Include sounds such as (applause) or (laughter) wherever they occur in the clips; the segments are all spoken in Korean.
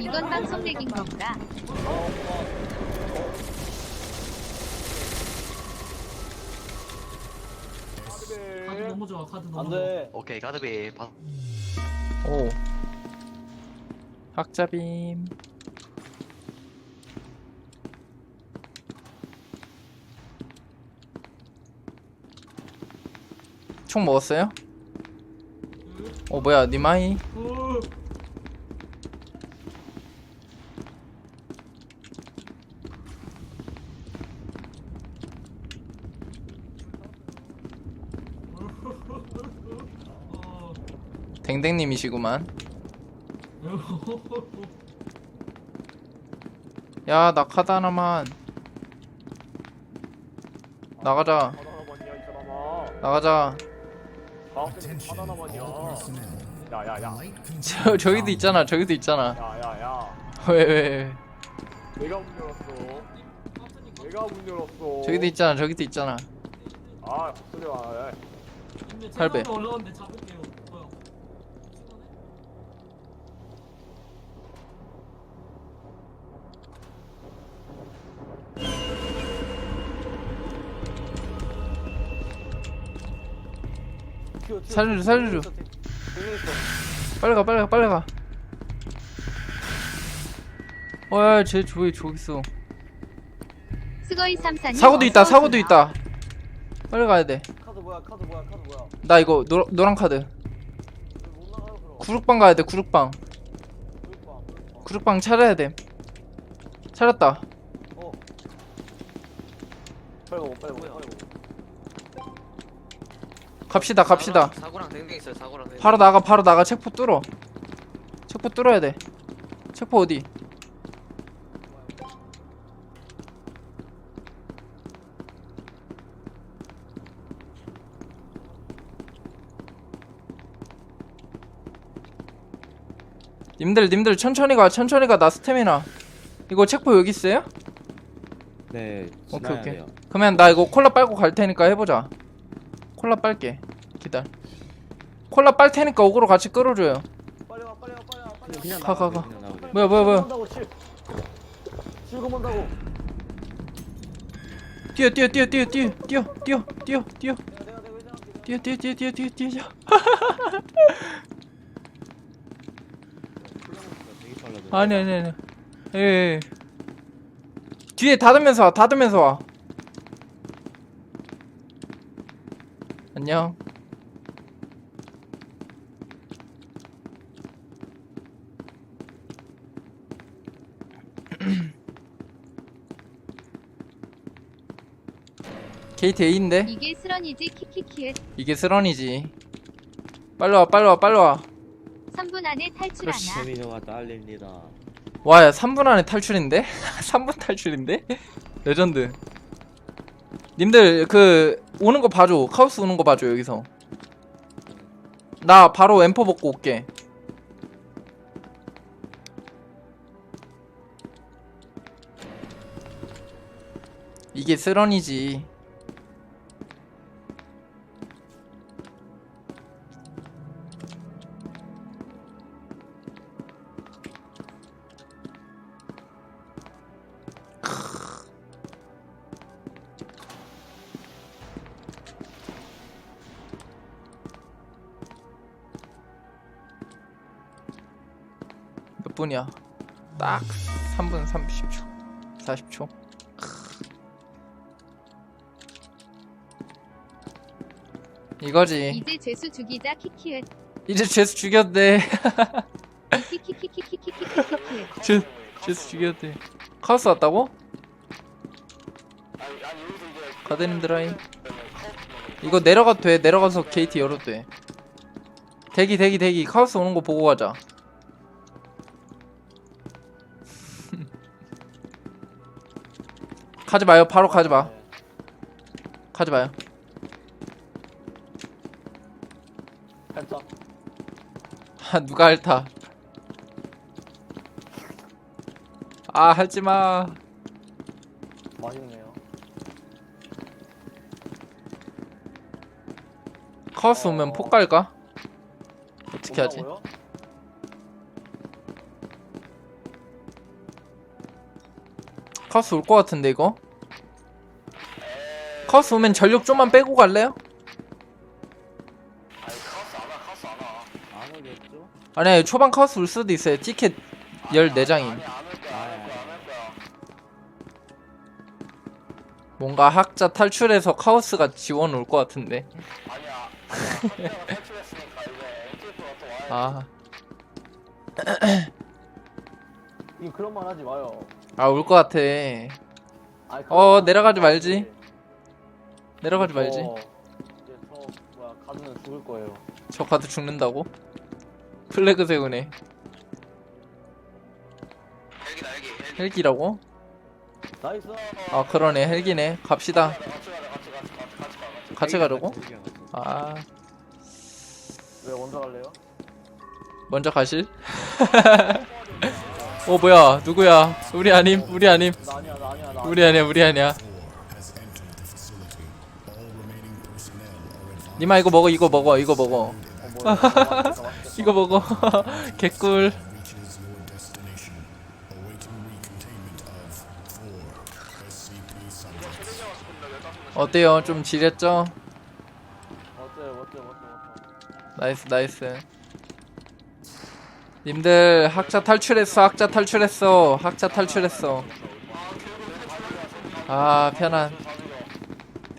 이건 방송 맥인 건가? 카드 너무 좋아 카드 너무 좋아 안돼. 오케이 가드비 바... 오. 학자빔. 총 먹었어요? 어 뭐야 니마이? 어, 댕댕님이시구만. (laughs) 야 하나만. 나가자. 나가자. 야야야 저, 저기도 있잖아 저기도 있잖아. 야야야. 왜왜 왜. 내가 문 열었어. 내가 문 열었어. 저기도 있잖아 저기도 있잖아. 아 소리 와 팔배. 제가 올라왔는데 잡을게요 튀어, 튀어. 살려줘, 살려줘. 빨리 가 빨리 가 빨리 가. 어야 쟤 저기 저기 있어. 스거이 삼사님. 사고도 있다 어서 사고도 오세요. 있다. 빨리 가야 돼. 나 카드 뭐야 카드 뭐야 카드 뭐야? 이거 노, 노란 카드. 못 나가요 그럼 구룩방 가야 돼 구룩방. 그럴까, 그럴까. 구룩방 찾아야 돼. 찾았다. 어. 빨리 먹어 빨리 먹어 빨리 먹어 갑시다 갑시다. 사고랑, 사고랑 댕댕 있어요 사고랑 댕댕 바로 나가 바로 나가. 체포 뚫어. 체포 뚫어야 돼. 체포 어디? 님들 님들 천천히 가 천천히 가나 스태미나. 이거 체포 여기 있어요? 네, 오케이 지나야 오케이. 돼요. 그러면 나 이거 콜라 빨고 갈 테니까 해보자 콜라 빨게 기다려 콜라 빨 테니까 어그로 같이 끌어줘요 빨리 와 빨리 와 빨리 와 빨리 와 그냥 가, 가. 그냥. 뭐야 뭐야 뭐야 실금 한다고 뛰어 뛰어 뛰어 뛰어 뛰어 뛰어 뛰어 뛰어 뛰어 내가 내가 내가 회장할게 뛰어 뛰어 뛰어 뛰어 뛰어 뛰어 되게 빨라져. 아니 아니 아니 예, 예 뒤에 닫으면서 와 닫으면서 와 안녕 게이트 A인데? 이게 스런이지? 키키키에. 이게 스런이지. 빨리 와 빨리 와 빨리 와. 3분 안에 탈출하나. 세미노가 딸립니다. 와 야 3분 안에 탈출인데? (laughs) 3분 탈출인데? (laughs) 레전드. 님들 그 오는 거 봐줘. 카오스 오는 거 봐줘 여기서. 나 바로 엠퍼 먹고 올게. 이게 쓰런이지 몇 분이야 딱 3분 30초 40초 이거지 이제 죄수 죽이자 키키에 이제 제수 죽였대 키키키키키키키키키에 제, 제수 죽였대 카우스 왔다고? 가드님 드라이 이거 내려가도 돼 내려가서 게이트 열어도 돼 대기 대기 대기 카우스 오는 거 보고 가자 가지 마요. 바로 가지 마. 가지 마요. 펜타 아, 누가 핥아 아 하지마. 맛있네요. 카우스 오면 폭 갈까? 어떻게 하지? 온다고요? 카우스 올 것 같은데 이거 카우스 오면 전력 좀만 빼고 갈래요? 안 오겠죠? 아니 초반 카우스 올 수도 있어요 티켓 14장임 뭔가 학자 탈출해서 카오스가 지원 올 것 같은데 (laughs) 아 (clears throat) (clears throat) (laughs) 아, 이 그런 말 하지 마요. 아 올 것 같아 아니, 어, 그런 말 내려가지 하지 말지. 내려가지 말지 저, 이제 저 뭐야 가드는 죽을 거예요. 저 가도 죽는다고? 플래그 세우네 헬기다 헬기 헬기 헬기라고? 나이스. 아 그러네 헬기네 갑시다 같이 가자. 같이 가자. 같이 같이 같이 가. 같이. 같이 가려고? 아 왜 먼저 갈래요? 먼저 가실? (laughs) 어 뭐야 누구야 우리 아님 우리 아님 나 아니야. 나 아니야. 나 우리 아니야 우리 아니야 니마 이거 먹어 이거 먹어 이거 먹어. 어, (laughs) 뭐야. 이거 먹어 (laughs) 개꿀 어때요 좀 지렸죠? 나이스 나이스 님들 학자 탈출했어 학자 탈출했어 학자 탈출했어. 아 편안.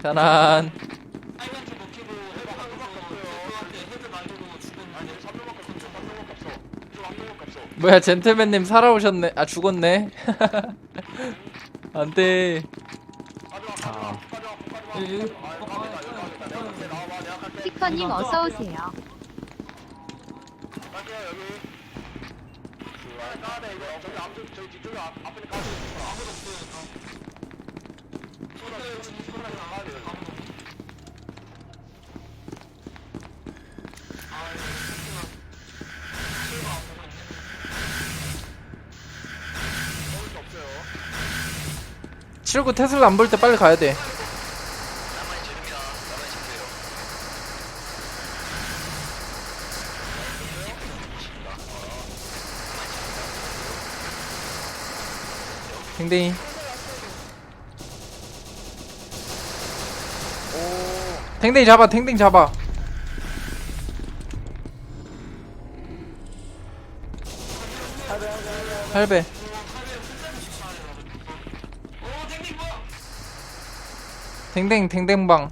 편안. 빨간지 먹히고 헤드 만들고 제트한테 헤드 만들고 죽 었는데 뭐야 젠틀맨님 살아오셨네 아 죽었네 안돼 아, 스티커님 어서 오세요. 칠구 테슬라 안 볼 때 빨리 가야 돼 나만이 지릅니다 나만이 지르세요 댕댕이 댕댕이 잡아 댕댕이 잡아. 할배. 댕댕 댕댕방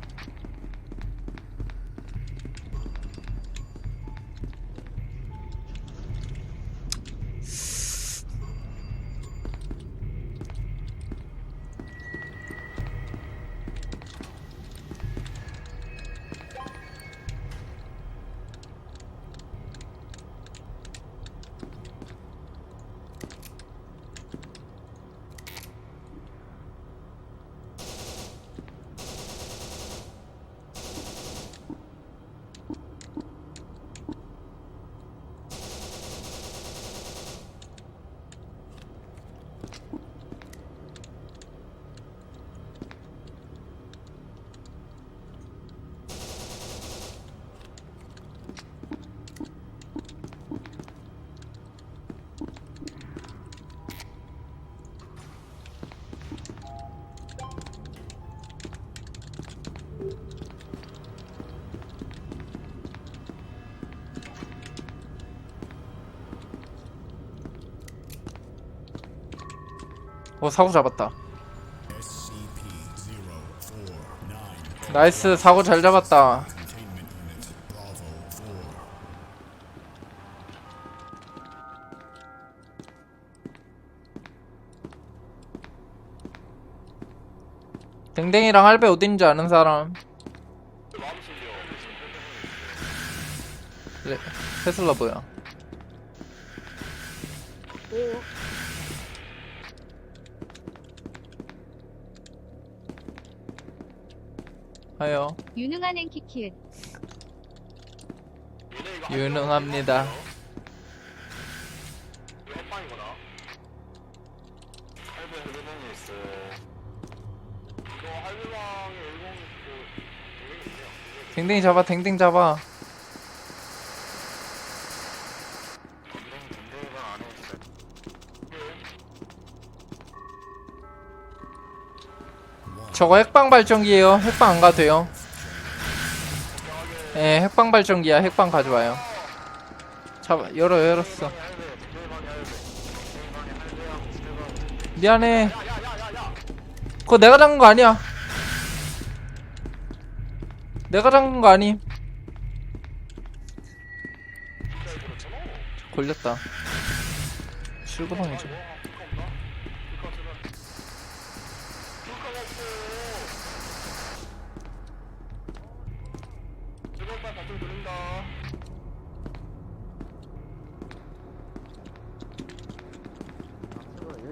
어 사고 잡았다. 나이스 사고 잘 잡았다. 댕댕이랑 할배 어딘지 아는 사람. 레, 테슬라 뭐야 하여 유능한 앵키키읒. 유능합니다 햇빵이구나. 할배 할배방에 있어. 그 할배방에 일본 그 동생이 있네요. 댕댕이 잡아 댕댕 잡아 저거 핵방 발전기예요. 핵방 안 가도 돼요. 예, 핵방 발전기야. 핵방 가져와요. 잡아, 열어, 열었어. 미안해. 그거 내가 잠근 거 아니야. 내가 잠근 거 아님. 걸렸다. 출구방이죠.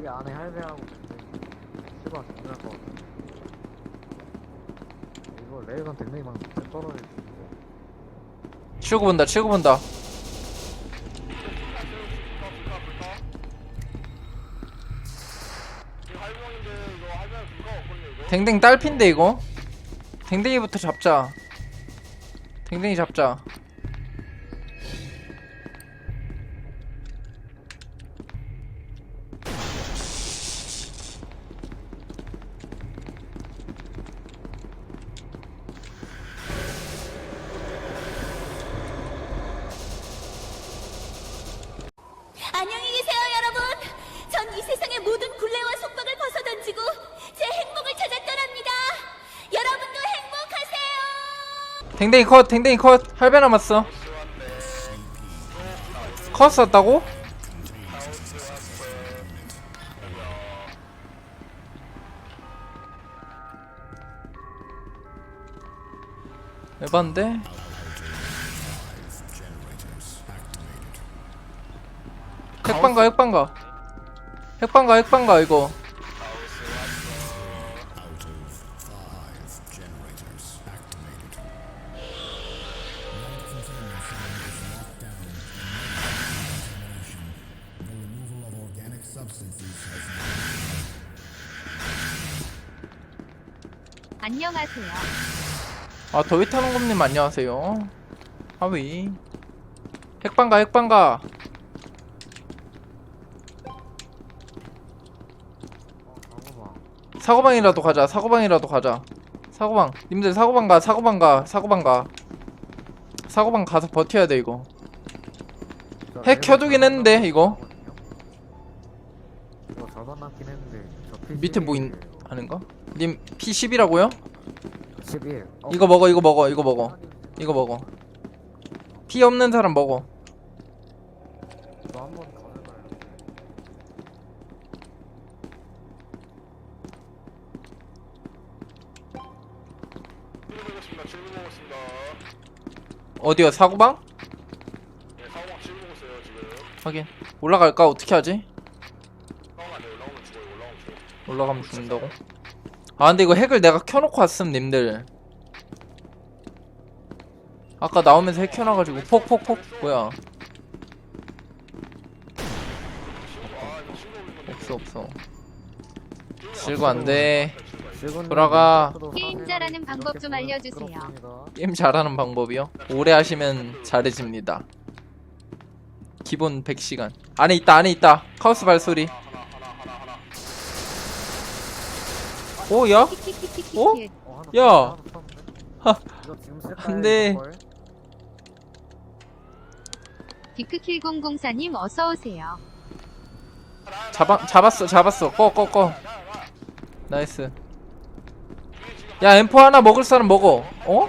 여기 안에 할배하고 수박 정리할 거 같아. 이거 레이건 댕댕이만 떨어질 수 있고. 치우고 본다, 치우고 본다. 댕댕 딸핀데, 이거? 댕댕이부터 잡자. 댕댕이 잡자. 댕댕이 컷, 댕댕이 컷. 할배 남았어. 컷 썼다고? 에반데? 핵방가 핵방가 핵방가 핵방가 이거 안녕하세요. 아 더위 타는 곰님 안녕하세요 하위 핵방가 핵방가 어, 사고방. 사고방이라도 가자 사고방이라도 가자 사고방 님들 사고방 가 사고방 가 사고방 가 사고방 가서 버텨야 돼 이거 핵 켜두긴 잘 했는데. 이거. 만났긴 했는데 저 PC 밑에 뭐 있, 아닌가? 님 P10이라고요? 11. 어, 이거 먹어 이거 먹어 이거 먹어 이거 먹어 피 없는 사람 먹어 이거 한번 가져가요. 질문 보겠습니다 질문 보겠습니다 어디요 사고방? 예 사고방 질문 보고 있어요 지금 확인 올라갈까 어떻게 하지? 올라오면 안돼 올라오면 죽어요 올라가면 죽는다고? 아 근데 이거 핵을 내가 켜놓고 왔음 님들 아까 나오면서 핵 켜놔가지고 폭폭폭 뭐야 없어 없어 질고 안돼 돌아가. 게임. 잘하는 방법 좀 알려주세요. 게임 잘하는 방법이요? 오래 하시면 잘해집니다 기본 100시간 안에 있다 안에 있다 카오스 발소리 오 야? 키키키키키키. 어? 어, 하나 야. 하나. 하. 이거 지금 쓸까요, 안 돼. 이걸? 디크킬004님 어서 오세요. 잡아, 잡았어 잡았어 꺼 꺼 꺼 나이스 야 M4 하나 먹을 사람 먹어 어?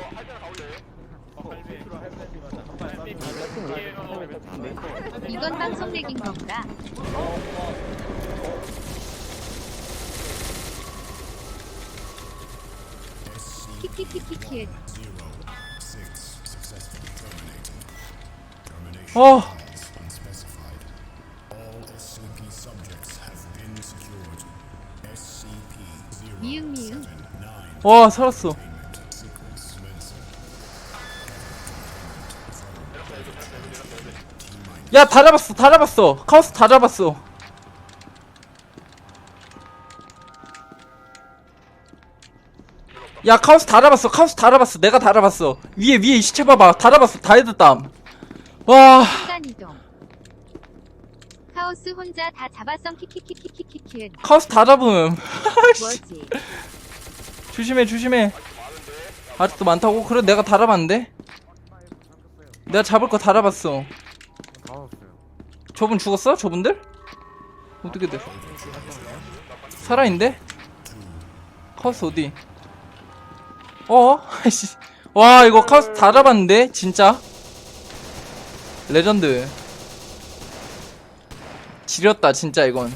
이건 방송 렉인 건가? 키키키키키. 어 미응 미응. 와 살았어 야다 잡았어 다 잡았어 카오스 다 잡았어 야 잡았어 카오스 다 잡았어 내가 다 잡았어 위에 위에 이 시체 봐봐 다 잡았어 다 헤드땀 와 순간 이동. 카오스 혼자 다 잡았성 키키키키키키키. 다 잡음 (laughs) 뭐지? 조심해 조심해 아직도 많다고? 그래 내가 달아봤는데? 내가 잡을 거 달아봤어 다. 저분 죽었어? 저분들? 어떻게 돼? 살아있는데? 카우스 어디? 어? (laughs) 와 이거 카우스 다 잡았는데? 진짜? 레전드 지렸다 진짜 이건